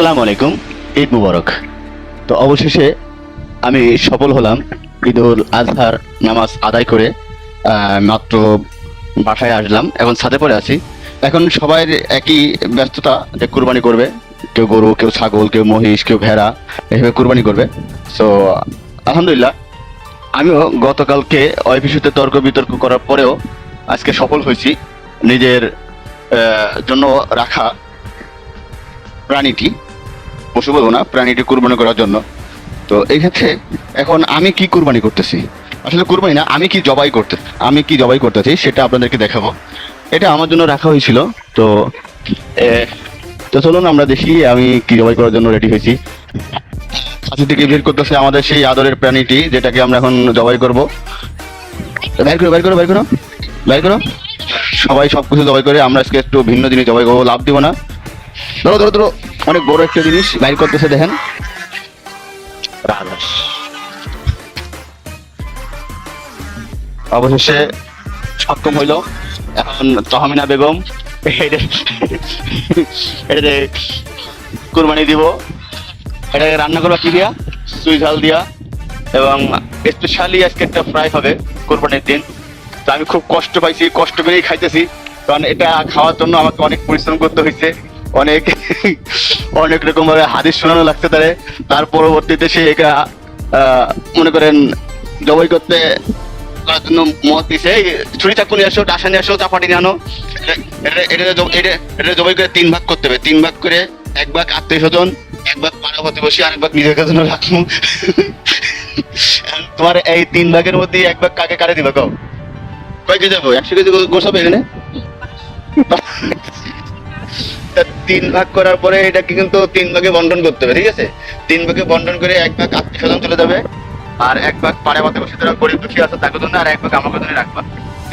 আসসালামু আলাইকুম, ঈদ মুবারক। তো অবশেষে আমি সফল হলাম ঈদুল আজহার নামাজ আদায় করে মাত্র বাসায় আসলাম, এখন ছাদে পড়ে আছি। এখন সবাই একই ব্যস্ততা যে কুরবানি করবে, কেউ গরু, কেউ ছাগল, কেউ মহিষ, কেউ ভেড়া, এভাবে কুরবানি করবে। সো আলহামদুলিল্লাহ, আমিও গতকালকে অফিসিতে তর্ক বিতর্ক করার পরেও আজকে সফল হয়েছি নিজের জন্য রাখা প্রাণীটি। পশু বলব না প্রাণীটি কুরবানি করার জন্য। তো এই ক্ষেত্রে এখন আমি কি কুরবানি করতেছি? আসলে কুরবানি না, আমি কি জবাই করতে, আমি কি জবাই করতেছি সেটা আপনাদেরকে দেখাবো। এটা আমার জন্য রাখা হয়েছিল, তো তো চলুন আমরা দেখি আমি কি জবাই করার জন্য রেডি হয়েছি। খাসি থেকে বের করতেছে আমাদের সেই আদরের প্রাণীটি, যেটাকে আমরা এখন জবাই করব। বাইর করো বাইর করো বাইর করো বাইর করো। সবাই সব কিছু জবাই করে, আমরা আজকে একটু ভিন্ন জিনিস জবাই করব, লাভ দিব না। ধরো ধরো ধরো। অনেক বড় একটা জিনিস বাইর করতেছে দেখেন। অবশেষে সক্ষম হইল। এখন তহমিনা বেগম এটাতে কুরবানি দিব। এটাকে রান্না করবা কি দিয়া? সুই ঝাল দিয়া। এবং স্পেশালি আজকে একটা ফ্রাই হবে কোরবানির দিন। তো আমি খুব কষ্ট পাইছি কষ্ট পেয়েই খাইতেছি। কারণ এটা খাওয়ার জন্য আমাকে অনেক পরিশ্রম করতে হয়েছে অনেক অনেক রকম ভাবে হাদিস শোনানো লাগতে পারে। তার পরবর্তীতে সে আহ, মনে করেন জবাই করতে করার জন্য মত দিছে। ছুরি চাকু নিয়ে আসো ডাসা নিয়ে আসো চাপাটি নিয়ে আনো। এটা এটা এটা জবাই করে তিন ভাগ করতে হবে। তিন ভাগ করে এক ভাগ আত্মীয় স্বজন এক ভাগ পাড়া প্রতিবেশী আর এক ভাগ নিজের জন্য রাখব তোমার এই তিন ভাগের মধ্যে এক ভাগ কাকে কারে দিবে কও? কয় কেজি যাব একশো কেজি গো- গোছ এখানে? তা তিন ভাগ করার পরে এটাকে কিন্তু তিন ভাগে বন্টন করতে হবে, ঠিক আছে? তিন ভাগে বন্টন করে এক ভাগ আত্মীয় স্বজন চলে যাবে, আর এক ভাগ পাড়ে পাতে বসে যারা গরিব দুঃখী আছে তাকে জন্য আর এক ভাগ আমাকে জন্য রাখবা।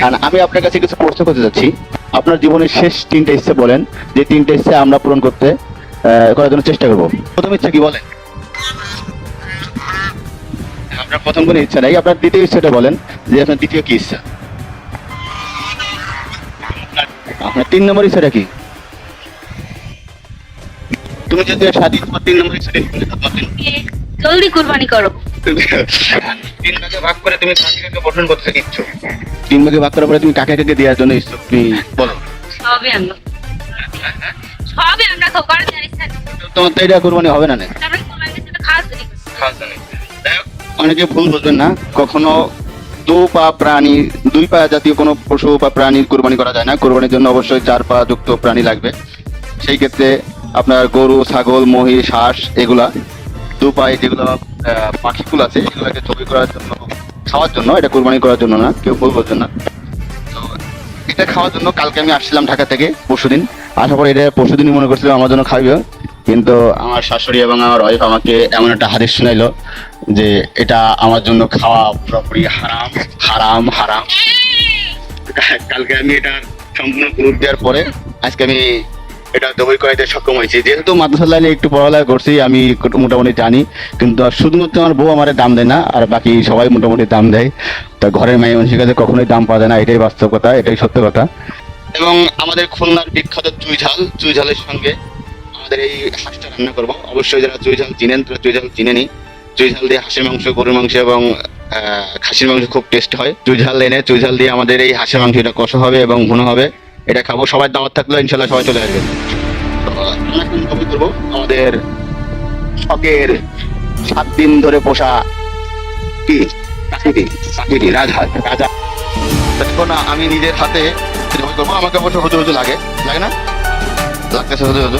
আর আমি আপনার কাছে কিছু প্রশ্ন করতে যাচ্ছি। আপনার জীবনের শেষ তিনটা ইচ্ছে বলেন, যে তিনটা ইচ্ছে আমরা পূরণ করতে করার জন্য চেষ্টা করব। প্রথম ইচ্ছা কি বলেন? আপনার প্রথম কোনো ইচ্ছা নাই, আপনার দ্বিতীয় ইচ্ছাটা বলেন, যে আপনার দ্বিতীয় কি ইচ্ছা? আপনার তিন নম্বর ইচ্ছাটা কি? তুমি যদি স্বাধীন তোমার তিন নম্বর? তোমার জলদি কুরবানি করো। তিন ভাগে ভাগ করে তুমি কাকে কাকে গঠন করতে দিচ্ছ তিন ভাগে ভাগ করার পরে তুমি কাকে কাকে দেওয়ার জন্য ইচ্ছুক? তুমি বলো। সবই আমরা। সবই আমরা খাব কারণ তোমার তো এটা কোরবানি হবে না না শুরু করছি অনেকে ভুল বুঝবেন না। কখনো দু পা প্রাণী দুই পা জাতীয় কোনো পশু বা প্রাণীর কোরবানি করা যায় না। কোরবানির জন্য অবশ্যই চার পা যুক্ত প্রাণী লাগবে। সেই ক্ষেত্রে আপনার গরু, ছাগল, মহিষ, হাঁস, এগুলা দু পায়ে যেগুলো পাখিগুলো আছে, এগুলোকে ছবি করার জন্য, খাওয়ার জন্য, এটা কোরবানি করার জন্য না, কেউ বলছেন না। তো এটা খাওয়ার জন্য কালকে আমি আসছিলাম ঢাকা থেকে, পরশুদিন। আসার পর এটা পরশুদিনই মনে করছিলাম, আমার জন্য খাইবে। কিন্তু আমার শাশুড়ি এবং আমার ওয়াইফ আমাকে এমন একটা হাদিস শুনাইলো যে এটা আমার জন্য খাওয়া পুরোপুরি হারাম হারাম হারাম। কালকে আমি এটা সম্পূর্ণ গ্রুপ দেওয়ার পরে আজকে আমি এটা দবই করাইতে সক্ষম হয়েছি। যেহেতু মাদ্রাসা লাইনে একটু পড়ালেখা করছি আমি মোটামুটি জানি। কিন্তু শুধুমাত্র আমার বউ আমার দাম দেয় না আর বাকি সবাই মোটামুটি দাম দেয়। তা ঘরের মেয়ে মানুষের কাছে কখনোই দাম পাওয়া যায় না এটাই বাস্তব কথা এটাই সত্য কথা। এবং আমাদের খুলনার বিখ্যাত চুই ঝাল চুই ঝালের সঙ্গে আমাদের এই হাঁসটা রান্না করব। অবশ্যই যারা চুই ঝাল চিনেন তারা চুই ঝাল চিনেনি। চুই ঝাল দিয়ে হাঁসের মাংস গরুর মাংস এবং খাসির মাংস খুব টেস্ট হয়। চুই ঝাল এনে চুই ঝাল দিয়ে আমাদের এই হাঁসের মাংস এটা কষা হবে এবং ঘন হবে। এটা খাব, সবাই দাওয়াত থাকলে ইনশাল্লাহ সবাই চলে আসবেন আমাদের শখের সাত দিন ধরে পোষা কি? রাজহাঁস রাজা এখন আমি নিজের হাতে আমাকে অবশ্য হজু হজু লাগে। লাগে না? লাগতেছে হজু হজু।